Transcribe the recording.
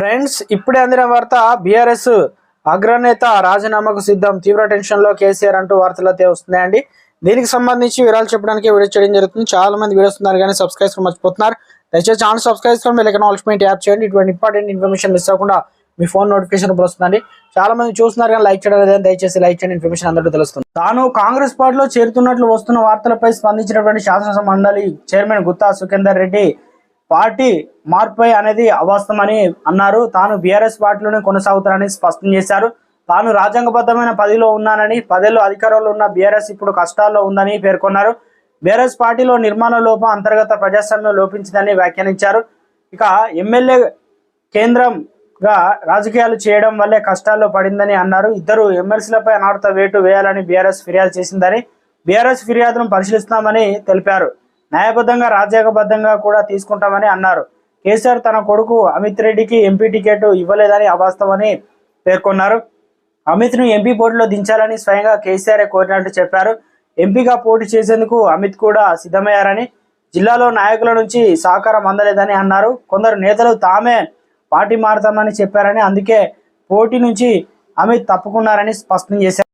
Friends ఇప్పుడే అందిన వార్త బీఆర్ఎస్ అగ్రనేత రాజీనామాకు సిద్ధం. తీవ్ర టెన్షన్లో కేసీఆర్ అంటూ వార్తలు అయితే వస్తున్నాయండి. దీనికి సంబంధించి వివరాలు చెప్పడానికి వీడియో చేయడం జరుగుతుంది. చాలా మంది వీడియోస్ ఉన్నారు కానీ సబ్స్క్రైబ్ మర్చిపోతున్నారు. దయచేసి ఛానల్ సబ్స్క్రైబ్ చేసుకొని మీరు ఆల్స్మెంట్ యాప్ చేయండి. ఇటువంటి ఇంపార్టెంట్ ఇన్ఫర్మేషన్ మిస్ అవ్వకుండా మీ ఫోన్ నోటిఫికేషన్ వస్తుందండి. చాలా మంది చూస్తున్నారు కానీ లైక్ చేయడం లేదని దయచేసి లైక్ చేయండి. ఇన్ఫర్మేషన్ అందరికీ తెలుస్తుంది. తాను కాంగ్రెస్ పార్టీలో చేరుతున్నట్లు వస్తున్న వార్తలపై స్పందించినటువంటి శాసనసభ మండలి చైర్మన్ గుత్తా సుఖేందర్ రెడ్డి పార్టీ మార్పై అనేది అవాస్తమని అన్నారు. తాను బీఆర్ఎస్ పార్టీలోనే కొనసాగుతానని స్పష్టం చేశారు. తాను రాజ్యాంగబద్ధమైన పదిలో ఉన్నానని పదేళ్ళు అధికారంలో ఉన్న బీఆర్ఎస్ ఇప్పుడు కష్టాల్లో ఉందని పేర్కొన్నారు. బీఆర్ఎస్ పార్టీలో నిర్మాణ లోపం అంతర్గత ప్రజాస్వామ్యం లోపించిందని వ్యాఖ్యానించారు. ఇక ఎమ్మెల్యే కేంద్రంగా రాజకీయాలు చేయడం వల్లే కష్టాల్లో పడిందని అన్నారు. ఇద్దరు ఎమ్మెల్సీలపై అనార్థ వేటు వేయాలని బీఆర్ఎస్ ఫిర్యాదు చేసిందని బీఆర్ఎస్ ఫిర్యాదును పరిశీలిస్తామని తెలిపారు. న్యాయబద్ధంగా రాజ్యాంగబద్ధంగా కూడా తీసుకుంటామని అన్నారు. కేసీఆర్ తన కొడుకు అమిత్ రెడ్డికి ఎంపీ టికెట్ ఇవ్వలేదని అవాస్తవని పేర్కొన్నారు. అమిత్ను ఎంపీ పోటీలో దించాలని స్వయంగా కేసీఆర్ కోరినట్టు చెప్పారు. ఎంపీగా పోటీ చేసేందుకు అమిత్ కూడా సిద్ధమయ్యారని జిల్లాలో నాయకుల నుంచి సహకారం అందలేదని అన్నారు. కొందరు నేతలు తామే పార్టీ మారుతామని చెప్పారని అందుకే పోటీ నుంచి అమిత్ తప్పుకున్నారని స్పష్టం చేశారు.